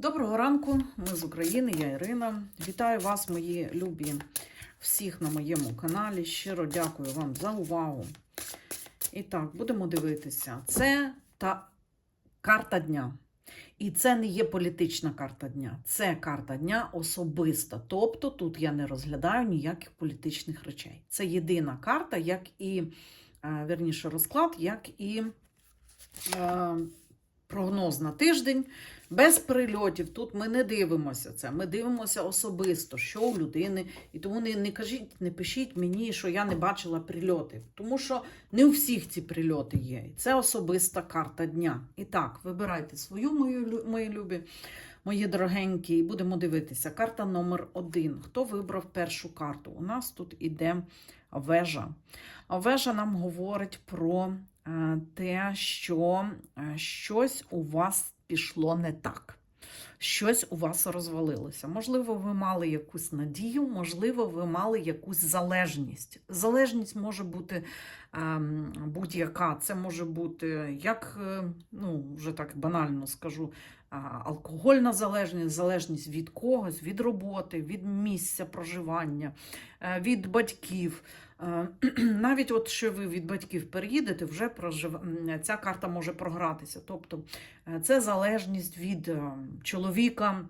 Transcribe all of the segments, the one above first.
Доброго ранку, ми з України, я Ірина. Вітаю вас, мої любі, всіх на моєму каналі. Щиро дякую вам за увагу. І так, будемо дивитися. Це та карта дня. І це не є політична карта дня, це карта дня особиста. Тобто тут я не розглядаю ніяких політичних речей. Це єдина карта, як і, е, верніше, розклад, як і е, прогноз на тиждень. Без прильотів тут ми не дивимося це. Ми дивимося особисто, що у людини. І тому не, не кажіть, не пишіть мені, що я не бачила прильоти. Тому що не у всіх ці прильоти є. Це особиста карта дня. І так, вибирайте свою мою, мої любі, мої дорогенькі, і будемо дивитися. Карта номер один. Хто вибрав першу карту? У нас тут іде вежа. А Вежа нам говорить про те, що е, щось у вас пішло не так. Щось у вас розвалилося. Можливо, ви мали якусь надію, можливо, ви мали якусь залежність. Залежність може бути ем, будь-яка. Це може бути як, е, ну, вже так банально скажу, алкогольна залежність, залежність від когось, від роботи, від місця проживання, е, від батьків. Е, Навіть от що ви від батьків переїдете, вже прожив... ця карта може програтися. Тобто це залежність від е, чоловіка.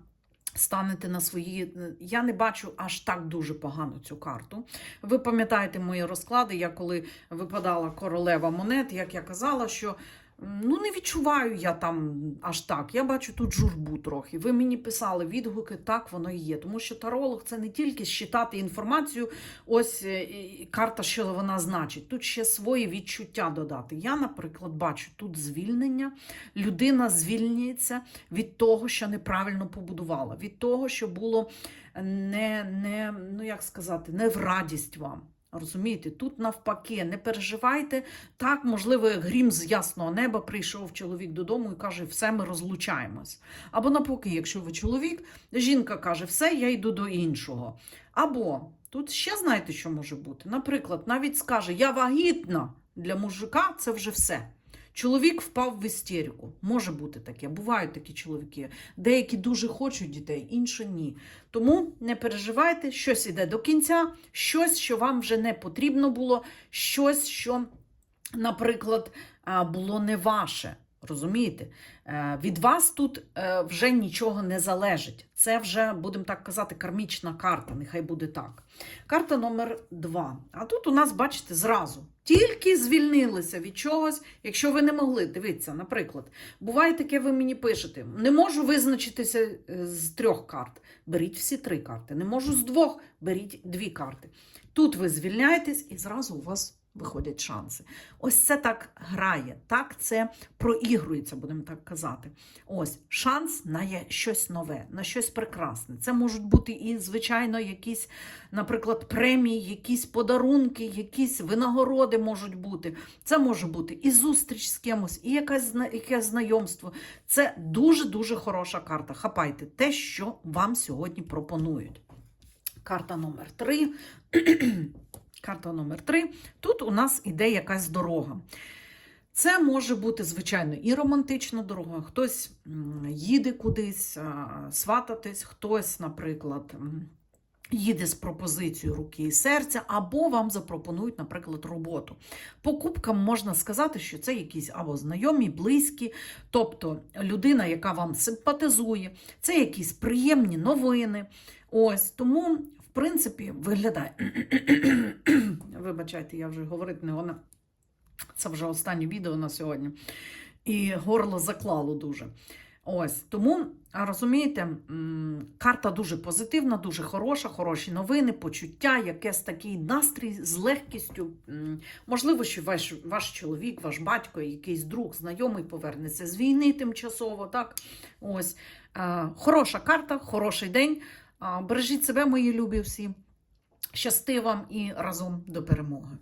Станете на свої. Я не бачу аж так дуже погано цю карту. Ви пам'ятаєте мої розклади, я коли випадала королева монет, як я казала, що ну не відчуваю я там аж так. Я бачу тут журбу трохи. Ви мені писали відгуки, так воно і є. Тому що таролог це не тільки считати інформацію, ось е, карта, що вона значить. Тут ще свої відчуття додати. Я, наприклад, бачу тут звільнення. Людина звільняється від того, що неправильно побудувала, від того, що було не, не ну як сказати, не в радість вам. Розумієте, тут навпаки, не переживайте. Так, можливо, грім з ясного неба прийшов чоловік додому і каже, все, ми розлучаємось. Або навпаки, якщо ви чоловік, жінка каже, все, я йду до іншого. Або тут ще знаєте, що може бути? Наприклад, навіть скаже, я вагітна для мужика, це вже все. Чоловік впав в істерику. Може бути таке. Бувають такі чоловіки. Деякі дуже хочуть дітей, інші ні. Тому не переживайте, щось іде до кінця, щось, що вам вже не потрібно було, щось, що, наприклад, було не ваше. Розумієте? Е, Від вас тут е, вже нічого не залежить. Це вже, будемо так казати, кармічна карта. Нехай буде так. Карта номер два. А тут у нас, бачите, зразу. Тільки звільнилися від чогось, якщо ви не могли. Дивіться, наприклад, буває таке, ви мені пишете: не можу визначитися е, з трьох карт. Беріть всі три карти. Не можу з двох, беріть дві карти. Тут ви звільняєтесь і зразу у вас виходять шанси. Ось це так грає, так це проігрується, будемо так казати. Ось шанс на щось нове, на щось прекрасне. Це можуть бути і, звичайно, якісь, наприклад, премії, якісь подарунки, якісь винагороди можуть бути. Це може бути і зустріч з кимось, і якась зна- якесь знайомство. Це дуже-дуже хороша карта. Хапайте те, що вам сьогодні пропонують. Карта номер три. Карта номер три. Тут у нас іде якась дорога. Це може бути, звичайно, і романтична дорога. Хтось їде кудись свататись, хтось, наприклад, їде з пропозицією руки і серця, або вам запропонують, наприклад, роботу. Покупкам можна сказати, що це якісь або знайомі, близькі, тобто людина, яка вам симпатизує, це якісь приємні новини. Ось тому, принципі, виглядає. Вибачайте, я вже говорити не вона. Це вже останнє відео на сьогодні. І горло заклало дуже. Ось тому, розумієте, карта дуже позитивна, дуже хороша, хороші новини, почуття, якийсь такий настрій з легкістю. Можливо, що ваш, ваш чоловік, ваш батько, якийсь друг, знайомий повернеться з війни тимчасово. Так? Ось. Хороша карта, хороший день. Бережіть себе, мої любі всі. Щасти вам і разом до перемоги.